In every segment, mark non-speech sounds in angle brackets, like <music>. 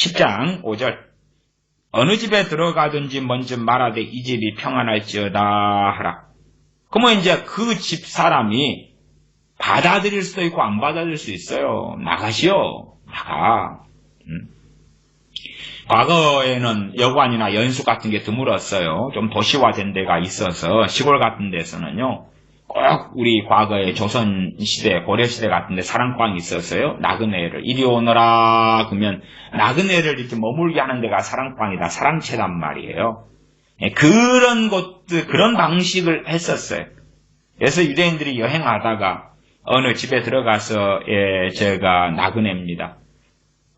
10장 5절 어느 집에 들어가든지 먼저 말하되 이 집이 평안할지어다 하라. 그러면 이제 그 집 사람이 받아들일 수도 있고 안 받아들일 수 있어요. 나가시오. 나가. 음. 과거에는 여관이나 연수 같은 게 드물었어요. 좀 도시화된 데가 있어서 시골 같은 데서는요. 꼭 우리 과거에 조선 시대, 고려 시대 같은 데 사랑방이 있었어요. 나그네를 이리 오너라 그러면 나그네를 이렇게 머물게 하는 데가 사랑방이다. 사랑채단 말이에요. 예, 그런 것들 그런 방식을 했었어요. 그래서 유대인들이 여행하다가 어느 집에 들어가서 예, 제가 나그네입니다.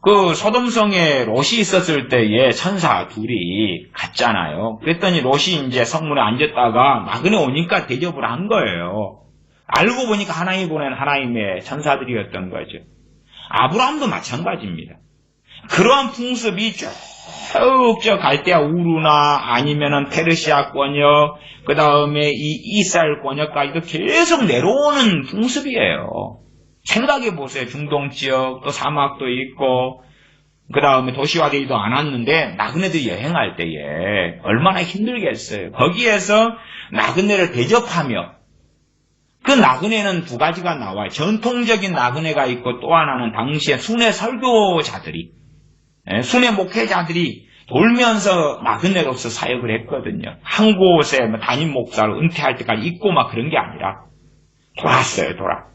그 소돔성에 롯이 있었을 때에 천사 둘이 갔잖아요. 그랬더니 롯이 이제 성문에 앉았다가 나그네 오니까 대접을 한 거예요. 알고 보니까 하나님 보낸 하나님의 천사들이었던 거죠. 아브라함도 마찬가지입니다. 그러한 풍습이 쭉저 갈대아 우르나 아니면은 페르시아 권역 그 다음에 이 이스라엘 권역까지도 계속 내려오는 풍습이에요. 생각해 보세요. 중동 지역, 또 사막도 있고, 그 다음에 도시화되지도 않았는데, 나그네들이 여행할 때에 얼마나 힘들겠어요. 거기에서 나그네를 대접하며, 그 나그네는 두 가지가 나와요. 전통적인 나그네가 있고, 또 하나는 당시에 순회 설교자들이, 예, 순회 목회자들이 돌면서 나그네로서 사역을 했거든요. 한 곳에 뭐 담임 목사를 은퇴할 때까지 있고 막 그런 게 아니라, 돌았어요, 돌아.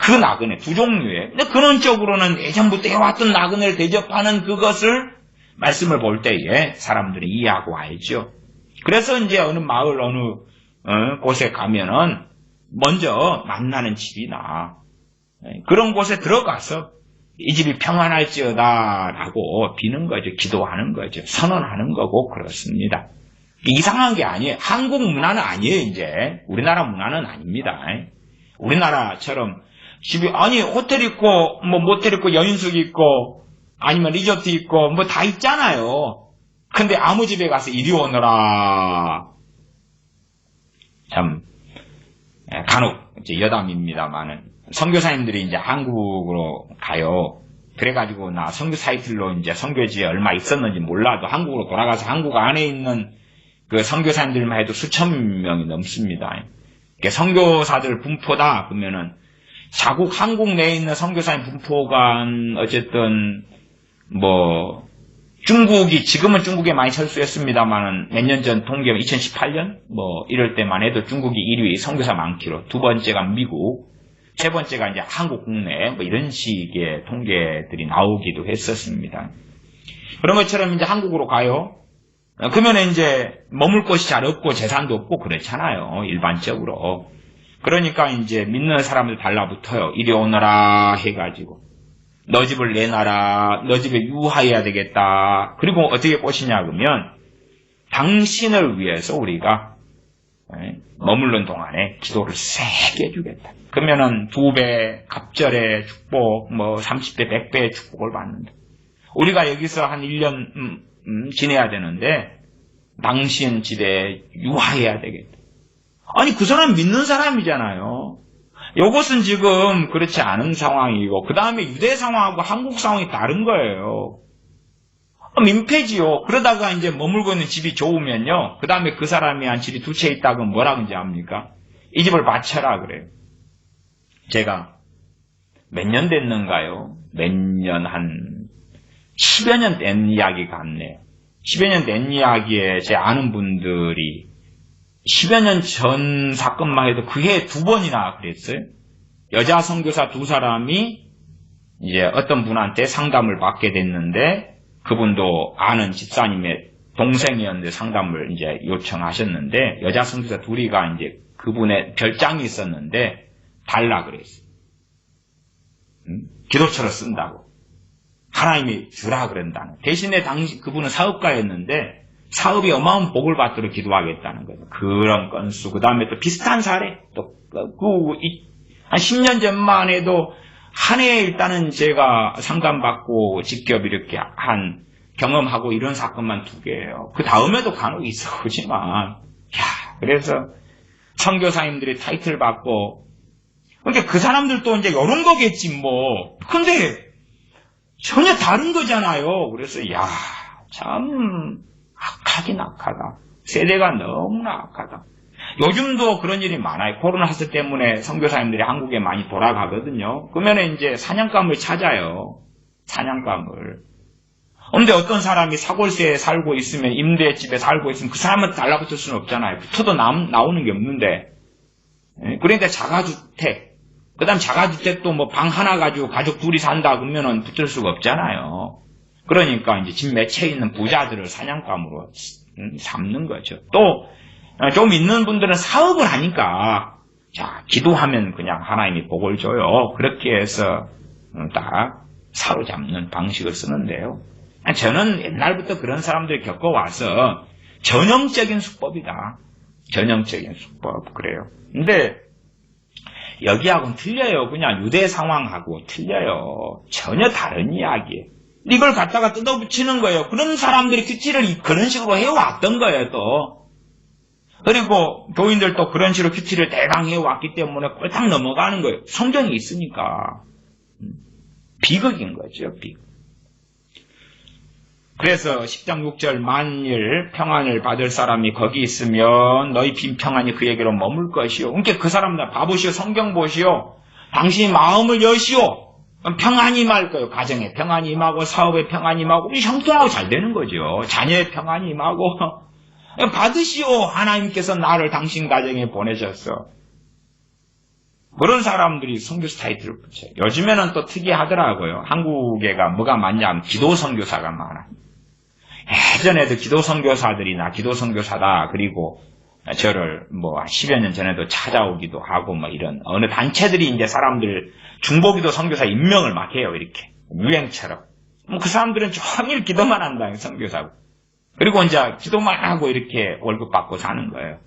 그 나그네 두 종류의 근데 근원적으로는 예전부터 해왔던 나그네를 대접하는 그것을 말씀을 볼 때에 사람들이 이해하고 알죠. 그래서 이제 어느 마을 어느 어, 곳에 가면은 먼저 만나는 집이나 예, 그런 곳에 들어가서 이 집이 평안할지어다라고 비는 거죠. 기도하는 거죠. 선언하는 거고 그렇습니다. 이상한 게 아니에요. 한국 문화는 아니에요. 이제 우리나라 문화는 아닙니다. 우리나라처럼 집이 아니 호텔 있고 뭐 모텔 있고 여인숙 있고 아니면 리조트 있고 뭐 다 있잖아요. 근데 아무 집에 가서 이리 오너라. 참 예, 간혹 이제 여담입니다만은 선교사님들이 이제 한국으로 가요. 그래가지고 나 선교 사이트로 이제 선교지에 얼마 있었는지 몰라도 한국으로 돌아가서 한국 안에 있는 그 선교사님들만 해도 수천 명이 넘습니다. 선교사들 분포다 그러면은 자국 한국 내에 있는 선교사님 분포가 어쨌든 뭐 중국이 지금은 중국에 많이 철수했습니다만은 몇 년전 통계 2018년 뭐 이럴 때만 해도 중국이 1위 선교사 많기로 두 번째가 미국 세 번째가 이제 한국 국내 뭐 이런 식의 통계들이 나오기도 했었습니다. 그런 것처럼 이제 한국으로 가요. 그러면 이제 머물 곳이 잘 없고 재산도 없고 그렇잖아요. 일반적으로. 그러니까 이제 믿는 사람들 달라붙어요. 이리 오너라 해가지고. 너 집을 내놔라. 너 집에 유하해야 되겠다. 그리고 어떻게 꼬시냐 그러면 당신을 위해서 우리가 예, 머물는 동안에 기도를 세게 해주겠다. 그러면은 두 배 갑절의 축복, 뭐 30배, 100배의 축복을 받는다. 우리가 여기서 한 1년 음, 음, 지내야 되는데 당신 집에 유하해야 되겠다. 아니 그 사람 믿는 사람이잖아요. 이것은 지금 그렇지 않은 상황이고 그 다음에 유대 상황하고 한국 상황이 다른 거예요. 민폐지요. 그러다가 이제 머물고 있는 집이 좋으면요. 그 다음에 그 사람이 한 집이 두 채 있다고 뭐라 그러지 합니까? 이 집을 바쳐라 그래요. 제가 몇 년 됐는가요? 몇 년 한 10여 년 된 이야기 같네요. 10여 년 된 이야기에 제 아는 분들이 10여 년 전 사건만 해도 그해 두 번이나 그랬어요. 여자 선교사 두 사람이 이제 어떤 분한테 상담을 받게 됐는데 그분도 아는 집사님의 동생이었는데 상담을 이제 요청하셨는데 여자 선교사 둘이가 이제 그분의 별장이 있었는데 달라 그랬어요. 음? 기도처럼 쓴다고. 하나님이 주라 그런다는. 대신에 당시 그분은 사업가였는데 사업이 어마어마한 복을 받도록 기도하겠다는 거예요. 그런 건수. 그 다음에 또 비슷한 사례. 또, 그, 그한 10년 전만 해도 한 해에 일단은 제가 상담받고 직접 이렇게 한 경험하고 이런 사건만 두 개예요. 그 다음에도 간혹 있어 오지만, 야, 그래서 선교사님들이 타이틀 받고, 그러니까 그 사람들도 이제 이런 거겠지 뭐. 근데 전혀 다른 거잖아요. 그래서 야, 참 악하긴 악하다. 세대가 너무나 악하다. 요즘도 그런 일이 많아요. 코로나 사태 때문에 선교사님들이 한국에 많이 돌아가거든요. 그러면 이제 사냥감을 찾아요. 사냥감을. 근데 어떤 사람이 사골세에 살고 있으면 임대집에 살고 있으면 그 사람한테 달라붙을 수는 없잖아요. 붙어도 남, 나오는 게 없는데. 예, 그러니까 자가주택. 그 다음 자가주택도 뭐 방 하나 가지고 가족 둘이 산다 그러면은 붙을 수가 없잖아요. 그러니까 이제 집 매체에 있는 부자들을 사냥감으로 음, 삼는 거죠. 또 좀 있는 분들은 사업을 하니까 자 기도하면 그냥 하나님이 복을 줘요. 그렇게 해서 음, 딱 사로잡는 방식을 쓰는데요. 저는 옛날부터 그런 사람들이 겪어와서 전형적인 수법이다. 전형적인 수법 그래요. 근데 여기하고는 틀려요. 그냥 유대 상황하고 틀려요. 전혀 다른 이야기예요. 이걸 갖다가 뜯어붙이는 거예요. 그런 사람들이 큐티를 그런 식으로 해왔던 거예요, 또. 그리고 교인들도 그런 식으로 큐티를 대강 해왔기 때문에 꼴딱 넘어가는 거예요. 성경이 있으니까. 음. 비극인 거죠, 비극. 그래서 10장 6절 만일 평안을 받을 사람이 거기 있으면 너희 빈 평안이 그에게로 머물 것이요. 그러니까 그 사람들 봐보시오. 성경 보시오. 당신이 마음을 여시오. 평안이 임할 거예요. 가정에 평안이 임하고 사업에 평안이 임하고 우리 형통하고 잘 되는 거죠. 자녀의 평안이 임하고 <laughs> 받으시오. 하나님께서 나를 당신 가정에 보내셨어. 그런 사람들이 선교 스타이틀을 붙여요. 요즘에는 또 특이하더라고요. 한국에가 뭐가 많냐면 기도 선교사가 많아. 예전에도 기도 선교사들이나 기도 선교사다 그리고 저를 뭐 10여 년 전에도 찾아오기도 하고 뭐 이런 어느 단체들이 이제 사람들 중보기도 선교사 임명을 막 해요 이렇게 유행처럼 뭐그 사람들은 종일 기도만 한다 선교사고 그리고 이제 기도만 하고 이렇게 월급 받고 사는 거예요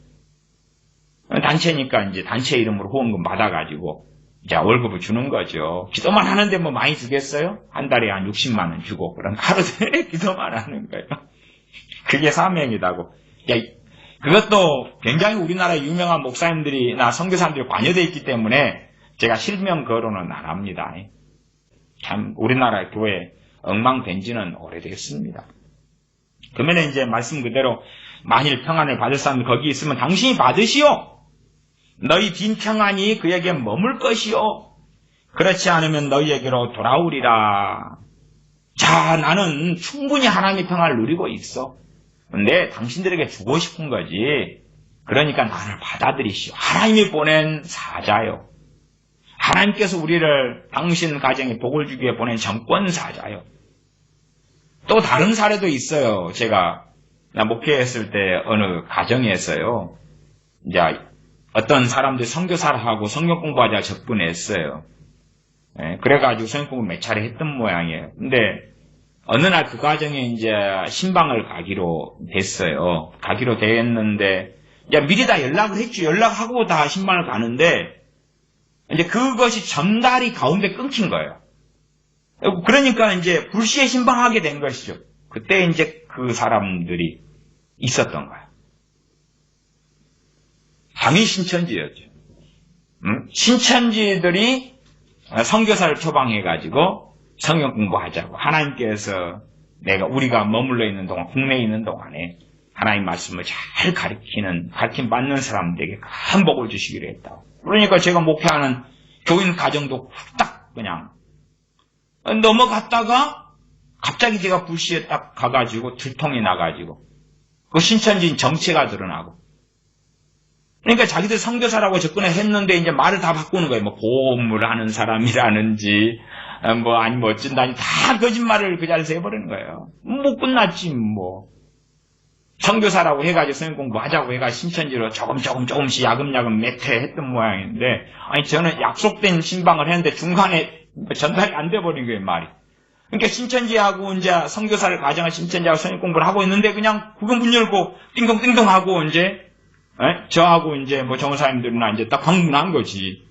단체니까 이제 단체 이름으로 후원금 받아가지고 이제 월급을 주는 거죠. 기도만 하는데 뭐 많이 주겠어요? 한 달에 한 60만 원 주고 그런 하루 종일 <laughs> 기도만 하는 거예요. 그게 사명이다고. 야, 그것도 굉장히 우리나라 유명한 목사님들이나 선교사님들이 관여되어 있기 때문에 제가 실명 거론은 안 합니다. 참 우리나라 교회 엉망된 지는 오래됐습니다. 그러면 이제 말씀 그대로 만일 평안을 받을 사람이 거기 있으면 당신이 받으시오. 너희 빈 평안이 그에게 머물 것이요. 그렇지 않으면 너희에게로 돌아오리라. 자, 나는 충분히 하나님의 평안을 누리고 있어. 근데 당신들에게 주고 싶은 거지. 그러니까 나를 받아들이시오. 하나님이 보낸 사자요. 하나님께서 우리를 당신 가정에 복을 주기 위해 보낸 정권 사자요. 또 다른 사례도 있어요. 제가 목회했을 때 어느 가정에서요. 이제 어떤 사람들이 성교사를 하고 성경 공부하자 접근했어요. 예, 그래가지고 성경 공부 몇 차례 했던 모양이에요. 근데 어느 날그 과정에 이제 신방을 가기로 됐어요. 가기로 됐는데 이제 미리 다 연락을 했죠. 연락하고 다 신방을 가는데 이제 그것이 전달이 가운데 끊긴 거예요. 그러니까 이제 불시에 신방하게 된 것이죠. 그때 이제 그 사람들이 있었던 거예요. 당연히 신천지였죠. 음? 신천지들이 성교사를 표방해가지고 성경 공부하자고 하나님께서 내가 우리가 머물러 있는 동안 국내에 있는 동안에 하나님 말씀을 잘 가르치는 가르침 받는 사람들에게 큰 복을 주시기로 했다. 그러니까 제가 목표하는 교인 가정도 딱 그냥 넘어갔다가 갑자기 제가 불시에 딱 가가지고 들통이 나가지고 그 신천지인 정체가 드러나고 그러니까 자기들 선교사라고 접근을 했는데 이제 말을 다 바꾸는 거예요. 뭐 보험을 하는 사람이라는지 뭐 아니 뭐 어쩐다니 다 거짓말을 그 자리에서 해버리는 거예요. 뭐 끝났지 뭐. 선교사라고 해가지고 성경 공부하자고 해가 신천지로 조금 조금 조금씩 야금야금 매퇴했던 모양인데 아니 저는 약속된 신방을 했는데 중간에 전달이 안 돼버린 거예요 말이. 그러니까 신천지하고 이제 선교사를 가정한 신천지하고 성경 공부를 하고 있는데 그냥 구경 문 열고 띵동띵동 하고 이제 에? 저하고 이제 뭐 정사님들이나 이제 딱 방문한 거지.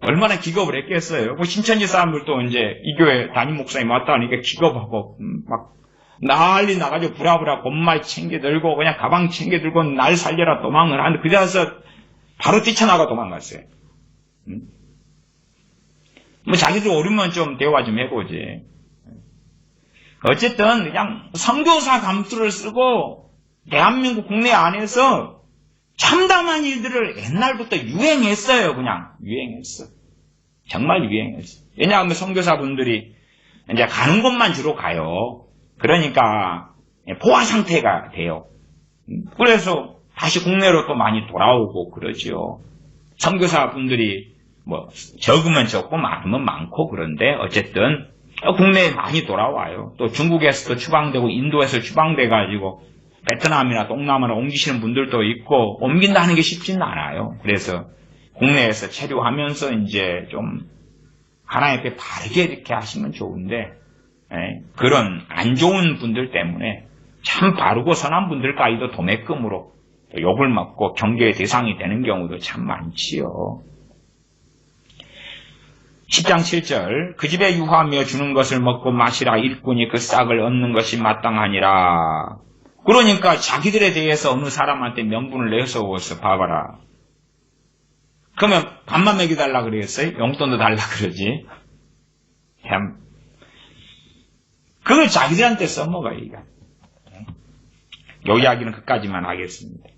얼마나 기겁을 했겠어요. 뭐 신천지 사람들도 이제 이 교회 담임 목사님 왔다 하니까 기겁하고 음, 막 난리 나가지고 부랴부랴 곰말 챙겨 들고 그냥 가방 챙겨 들고 날 살려라 도망을 하는데 그래서 바로 뛰쳐나가 도망갔어요. 음? 뭐 자기들 오르면 좀 대화 좀 해보지. 어쨌든 그냥 선교사 감투를 쓰고 대한민국 국내 안에서 참담한 일들을 옛날부터 유행했어요. 그냥 유행했어. 정말 유행했어. 왜냐하면 선교사분들이 이제 가는 곳만 주로 가요. 그러니까 포화 상태가 돼요. 그래서 다시 국내로 또 많이 돌아오고 그러지요. 선교사 분들이 뭐 적으면 적고 많으면 많고 그런데 어쨌든 국내에 많이 돌아와요. 또 중국에서도 추방되고 인도에서 추방돼 가지고 베트남이나 동남아로 옮기시는 분들도 있고 옮긴다는 게 쉽지는 않아요. 그래서 국내에서 체류하면서 이제 좀 하나님 앞에 바르게 이렇게 하시면 좋은데 예, 그런 안 좋은 분들 때문에 참 바르고 선한 분들까지도 도매금으로 욕을 먹고 경계의 대상이 되는 경우도 참 많지요. 10장 7절 그 집에 유하며 주는 것을 먹고 마시라 일꾼이 그 싹을 얻는 것이 마땅하니라. 그러니까 자기들에 대해서 어느 사람한테 명분을 내세워서 봐봐라. 그러면 밥만 먹여달라 그러겠어요? 용돈도 달라 그러지. 참. 그걸 자기들한테 써먹어요, 이거. 요 이야기는 끝까지만 하겠습니다.